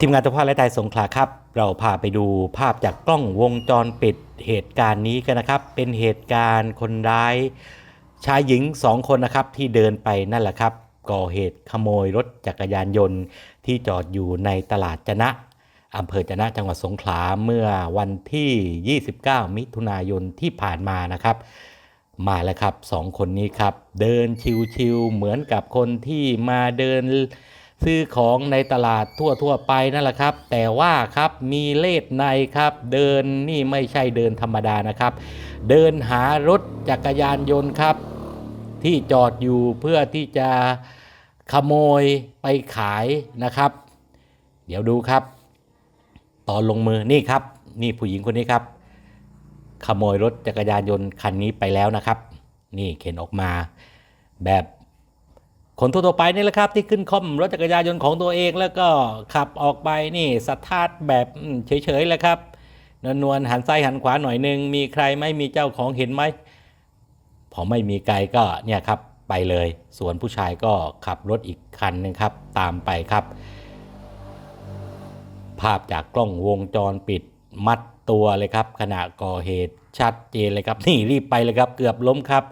ทีมงานตัวภาพและไทยสงขลาครับ เราพาไปดูภาพจากกล้องวงจรปิดเหตุการณ์นี้กันนะครับ เป็นเหตุการณ์คนร้ายชายหญิงสองคนนะครับที่เดินไปนั่นแหละครับ ก่อเหตุขโมยรถจักรยานยนต์ที่จอดอยู่ในตลาดจนะอำเภอจนะจังหวัดสงขลาเมื่อวันที่ 29 มิถุนายนที่ผ่านมานะครับ มาแล้วครับสองคนนี้ครับ เดินชิวๆเหมือนกับคนที่มาเดิน ซื้อของในตลาดทั่วๆไปนั่นแหละครับ แต่ว่าครับมีเลขในครับ เดินนี่ไม่ใช่เดินธรรมดานะครับ เดินหารถจักรยานยนต์ครับ ที่จอดอยู่เพื่อที่จะขโมยไปขายนะครับ เดี๋ยวดูครับ ตอนลงมือนี่ครับ นี่ผู้หญิงคนนี้ครับ ขโมยรถจักรยานยนต์คันนี้ไปแล้วนะครับ นี่เข็นออกมาแบบ คนทั่วๆไปนี่แหละครับที่ขึ้นคอมรถจักรยานยนต์ของตัวเองแล้วก็ขับออกไปนี่สตาร์ทแบบเฉยๆเลยครับนวลๆหันซ้ายหันขวาหน่อยหนึง มีใครไม่มีเจ้าของเห็นไหมพอไม่มีไกลก็เนี่ยครับไปเลย ส่วนผู้ชายก็ขับรถอีกคันหนึงครับ ตามไปครับ ภาพจากกล้องวงจรปิดมัดตัวเลยครับ ขณะก่อเหตุชัดเจนเลยครับ นี่รีบไปเลยครับ เกือบล้มครับ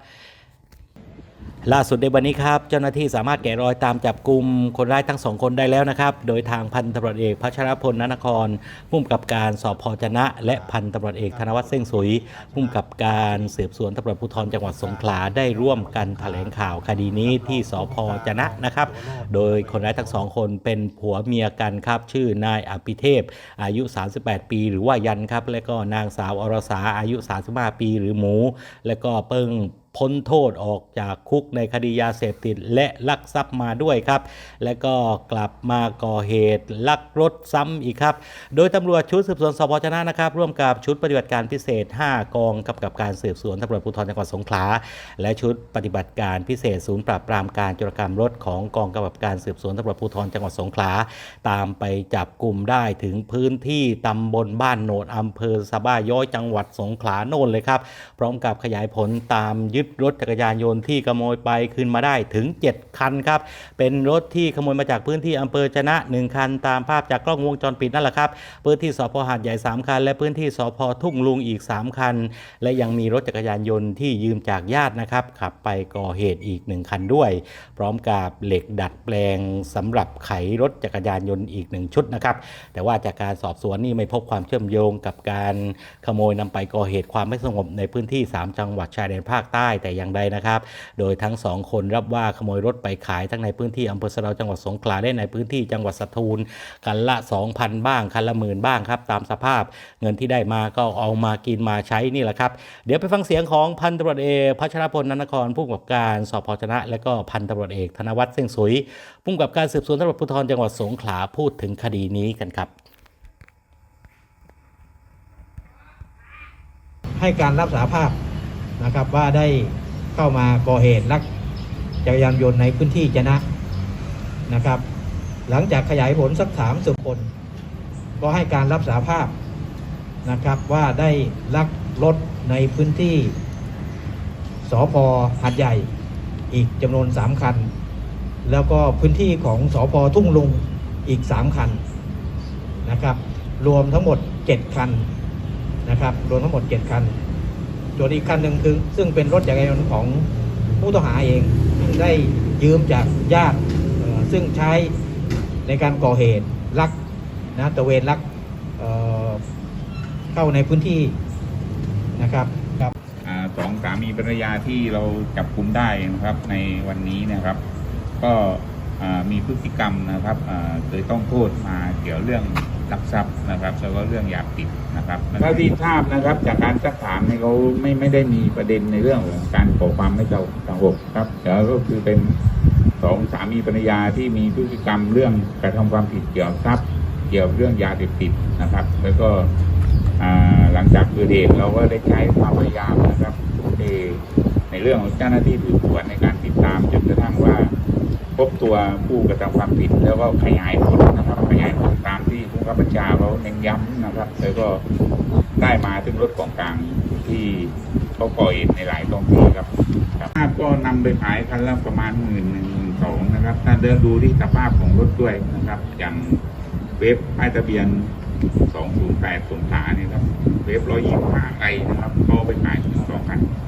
ล่าสุดในวันนี้ครับเจ้าหน้าที่สามารถแกะรอยตามจับกลุ่มคนร้ายทั้งสองคนได้แล้วนะครับ โดยทางพันตำรวจเอกพัชรพลนนครผู้กำกับการสพจนะ และพันตำรวจเอกธนวัฒน์เส้งสุยผู้กำกับการสืบสวนตำรวจภูธรจังหวัดสงขลาได้ร่วมกันแถลงข่าวคดีนี้ที่สพจนะนะครับ โดยคนร้ายทั้งสองคนเป็นผัวเมียกันครับ ชื่อนายอภิเทพ อายุ 38 ปี หรือว่ายันครับ และก็นางสาวอรสาอายุ 35 ปี หรือหมู และก็เพิ่ง พ้นโทษออกจากคุกในคดียาเสพติดและลักทรัพย์มาด้วยครับ และก็กลับมาก่อเหตุลักรถซ้ำอีกครับ โดยตำรวจชุดสืบสวนสพชนะนะครับ ร่วมกับชุดปฏิบัติการพิเศษ 5 กองกำกับการสืบสวนตำรวจภูธรจังหวัดสงขลาและชุดปฏิบัติการพิเศษศูนย์ปราบปรามการจรกรรมรถของกองกำกับการสืบสวนตำรวจภูธรจังหวัดสงขลาตามไปจับกลุ่มได้ถึงพื้นที่ตำบลบ้านโนดอำเภอสะบ้าย้อยจังหวัดสงขลาโน่นเลยครับพร้อมกับขยายผลตามยึดดรถจักรยานยนต์ที่ขโมยไปคืนมาได้ถึง 7 คันครับ เป็นรถที่ขโมยมาจากพื้นที่อำเภอชนะ 1 คัน ตามภาพจากกล้องวงจรปิดนั่นแหละครับ พื้นที่สพหาดใหญ่ 3 คัน และพื้นที่สพทุ่งลุงอีก 3 คัน และยังมีรถจักรยานยนต์ที่ยืมจากญาตินะครับขับไปก่อเหตุอีก 1 คันด้วย พร้อมกับเหล็กดัดแปลงสำหรับไขรถจักรยานยนต์อีก 1 ชุดนะครับแต่ว่าจากการสอบสวนนี่ไม่พบความเชื่อมโยงกับการขโมยนำไปก่อเหตุความไม่สงบในพื้นที่ 3 จังหวัดชายแดนภาคใต้แต่อย่างใดนะครับ โดยทั้งสองคนรับว่าขโมยรถไปขายทั้งในพื้นที่อำเภอสะเดาจังหวัดสงขลาและในพื้นที่จังหวัดสตูลกันละ 2,000 บ้างคันละหมื่นบ้างครับตามสภาพเงินที่ได้มาก็เอามากินมาใช้นี่แหละครับ เดี๋ยวไปฟังเสียงของพันตำรวจเอกพัชรพลนันทครผู้กำกับการสพชนะ และก็พันตำรวจเอกธนวัฒน์เส้งสุยผู้กำกับการสืบสวนตำรวจภูธรจังหวัดสงขลาพูดถึงคดีนี้กันครับ ให้การรับสารภาพ นะครับว่าได้เข้ามาก่อเหตุลักจักรยานยนต์ในพื้นที่จนะนะครับ หลังจากขยายผลสักถามสุคน ก็ให้การรับสารภาพนะครับว่าได้ลักรถในพื้นที่สอพหัดใหญ่อีกจำนวนสามคัน แล้วก็พื้นที่ของสอพทุ่งลุงอีกสามคันนะครับรวมทั้งหมดเจ็ดคันนะครับ รวมทั้งหมด 7 คัน ส่วนอีกคันหนึ่งคือซึ่งเป็นรถจักรยานยนต์ของผู้ต้องหาเองได้ยืมจากญาติซึ่งใช้ในการก่อเหตุลักนะตะเวนลักเเข้าในพื้นที่นะครับครับอสองสามีภรรยาที่เราจับกุมได้นะครับในวันนี้นะครับ ก็มีพฤติกรรมนะครับเคยต้องโทษมาเกี่ยวเรื่อง ลักทรัพย์นะครับแล้วก็เรื่องยาติดนะครับเท่าที่ทราบนะครับ จากการสักถามเนี่ยเขาไม่ไม่ได้มีประเด็นในเรื่องของการก่อความไม่สงบครับแล้วก็คือเป็นสองสามีภรรยาที่มีพฤติกรรมเรื่องกระทำความผิดเกี่ยวกับทรัพย์เกี่ยวกับเรื่องยาเสพติดนะครับ แล้วก็หลังจากเกิดเหตุเราก็ได้ใช้ความพยายามนะครับในเรื่องของเจ้าหน้าที่สืบสวนในการติดตามจนกระทั่งว่า พบตัวผู้กระทำความผิดแล้วก็ขยายผลนะครับขยายผลตาม บังคับบัญชาเขาเน้นย้ำนะครับแล้วก็ได้มาถึงรถของกลางที่เขาก่อเหตุในหลายท้องที่ครับครับภาพก็นำไปขายคันละประมาณหมื่นหนึ่งหมื่นสองนะครับถ้าเดินดูที่สภาพของรถด้วยนะครับ อย่างเวฟป้ายทะเบียน208สงขลาเนี่ยครับ เวฟ125ไอนะครับเขาเอาไปขายถึง2,000